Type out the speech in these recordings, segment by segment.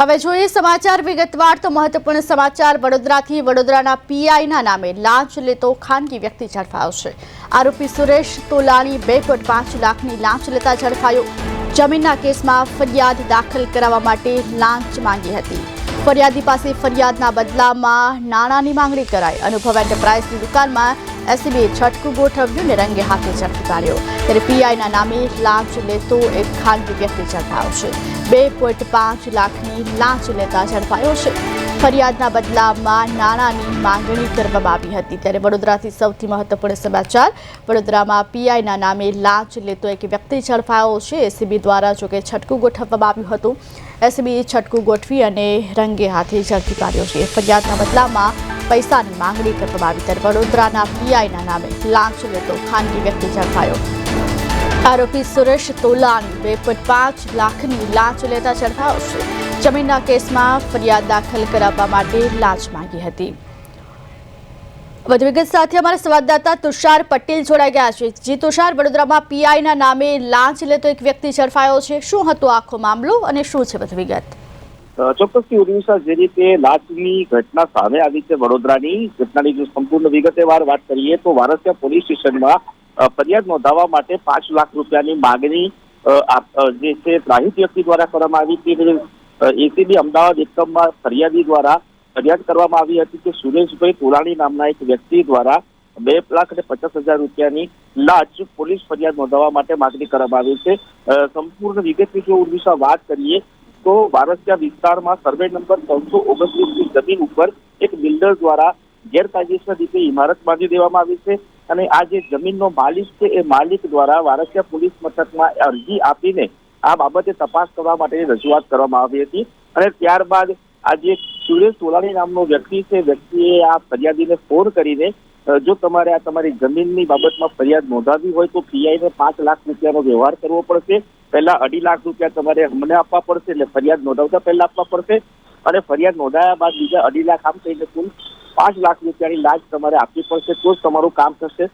હવે જોઈએ સમાચાર વિગતવાર તો મહત્વપૂર્ણ સમાચાર વડોદરાથી વડોદરાના પીઆઈના નામે લાંચ લેતો ખાનગી વ્યક્તિ ઝડપાયો છે. આરોપી સુરેશ તોલાણી બે પોઈન્ટ પાંચ લાખની લાંચ લેતા ઝડપાયો. જમીનના કેસમાં ફરિયાદ દાખલ કરાવવા માટે લાંચ માંગી હતી. ફરિયાદી પાસે ફરિયાદના બદલામાં નાણાંની માંગણી કરાઈ. અનુભવ એન્ટરપ્રાઇઝની દુકાનમાં એસીબીએ છટકું ગોઠવ્યું ને રંગે હાથે ઝડપી પાડ્યો ત્યારે પીઆઈના નામે લાંચ લેતો એક ખાનગી વ્યક્તિ ઝડપાયો છે બે પોઈન્ટ પાંચ લાખની લાંચ લેતા ઝડપાયો છે ફરિયાદના બદલામાં નાણાંની માંગણી કરવામાં આવી હતી ત્યારે વડોદરાથી સૌથી મહત્વપૂર્ણ સમાચાર વડોદરામાં પીઆઈના નામે લાંચ લેતો એક વ્યક્તિ ઝડપાયો છે એસીબી દ્વારા જોકે છટકું ગોઠવવામાં આવ્યું હતું એસીબીએ છટકું ગોઠવી અને રંગે હાથે ઝડપી પાડ્યો છે ફરિયાદના બદલામાં પૈસાની માંગણી કરવામાં આવી વડોદરાના પીઆઈના નામે લાંચ લેતો ખાનગી વ્યક્તિ ઝડપાયો આરોપી સુરેશ તોલાણી બે પોઈન્ટ પાંચ લાખની લાંચ લેતા ઝડપાયો છે. જમીનના કેસમાં ફરિયાદ દાખલ કરાવવા માટે લાંચ માંગી હતી. વધુ વિગત સાથે અમારા સંવાદદાતા તુષાર પટેલ જોડાઈ ગયા છે. જી તુષાર, વડોદરામાં પીઆઈના નામે લાંચ લેતો એક વ્યક્તિ ઝડપાયો છે. શું હતો આખો મામલો અને શું છે વધુ વિગત? ચોક્કસથી ઉર્વિશા જે રીતે લાંચની ઘટના સામે આવી છે વડોદરાની, ઘટનાની જો સંપૂર્ણ વિગતેવાર વાત કરીએ તો વારસિયા પોલીસ સ્ટેશનમાં ફરિયાદ નોંધાવવા માટે પાંચ લાખ રૂપિયાની માગણી જે છે ત્રાહિત વ્યક્તિ દ્વારા કરવામાં આવી હતી. એસીબી અમદાવાદ એકમમાં ફરિયાદી દ્વારા ફરિયાદ કરવામાં આવી હતી કે સુરેશભાઈ તોલાણી નામના એક વ્યક્તિ દ્વારા બે લાખ અને પચાસ હજાર રૂપિયાની લાંચ પોલીસ ફરિયાદ નોંધાવવા માટે માગણી કરવામાં આવી છે. સંપૂર્ણ વિગતની જો ઉર્વિશા વાત કરીએ તો વારસિયા વિસ્તારમાં સર્વે નંબર ત્રણસો ઓગણત્રીસની જમીન ઉપર એક બિલ્ડર દ્વારા ગેરકાયદેસર રીતે ઇમારત બાંધી દેવામાં આવી છે અને આ જે જમીનનો માલિક છે, એ માલિક દ્વારા વારસિયા પોલીસ મથકમાં અરજી આપીને આ બાબતે તપાસ કરવા માટેની રજૂઆત કરવામાં આવી હતી અને ત્યારબાદ આ જે સુરેશ તોલાણી નામનો વ્યક્તિ છે વ્યક્તિએ આ ફરિયાદીને ફોન કરીને જો તમારે આ તમારી જમીનની બાબતમાં ફરિયાદ નોંધાવી હોય તો પીઆઈને પાંચ લાખ રૂપિયાનો વ્યવહાર કરવો પડશે. પહેલા અઢી લાખ રૂપિયા તમારે અમને આપવા પડશે એટલે ફરિયાદ નોંધાવતા પહેલા આપવા પડશે. અને ફરિયાદ નોંધાયા બાદ બીજા અઢી લાખ આમ થઈને કુલ પાંચ લાખ રૂપિયાની લાજ તમારે આપવી પડશે તો જ તમારું કામ થશે.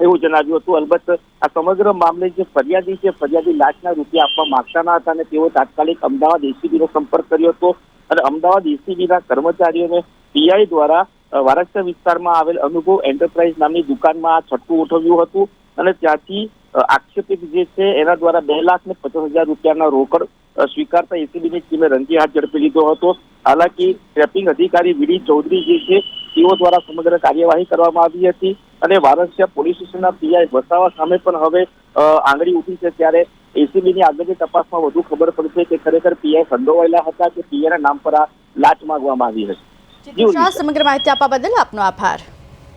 એવું જણાવ્યું હતું. અલબત્ત આ સમગ્ર મામલે જે ફરિયાદી છે, ફરિયાદી લાખના રૂપિયા આપવા માંગતા ન હતા અને તેઓ તાત્કાલિક અમદાવાદ એસીબીનો સંપર્ક કર્યો હતો. અને અમદાવાદ એસીબીના કર્મચારીઓને પીઆઈ દ્વારા અ, વિસ્તારમાં આવેલ અનુભવ એન્ટરપ્રાઇઝ નામની દુકાનમાં છઠ્ઠું ઉઠવ્યું હતું અને ત્યાંથી આક્ષેપિત જે છે એના દ્વારા બે લાખ ને પચાસ હજાર રૂપિયાના રોકડ સ્વીકારતા એસીબીની ટીમે રંગે હાથ ઝડપી લીધો હતો. હાલાકી ટ્રેપિંગ અધિકારી વીડી ચૌધરી જે છે તેઓ દ્વારા સમગ્ર કાર્યવાહી કરવામાં આવી હતી અને વારસિયા પોલીસ સ્ટેશનના પીઆઈ વસાવા સામે પણ હવે આંગળી ઉઠી છે ત્યારે એસીબીની આગળની તપાસમાં વધુ ખબર પડશે કે ખરેખર પીઆઈ સંડોવાયેલા હતા કે પીઆઈના નામ પર આ લાંચ માંગવામાં આવી હતી. સમગ્ર માહિતી આપવા બદલ આપનો આભાર.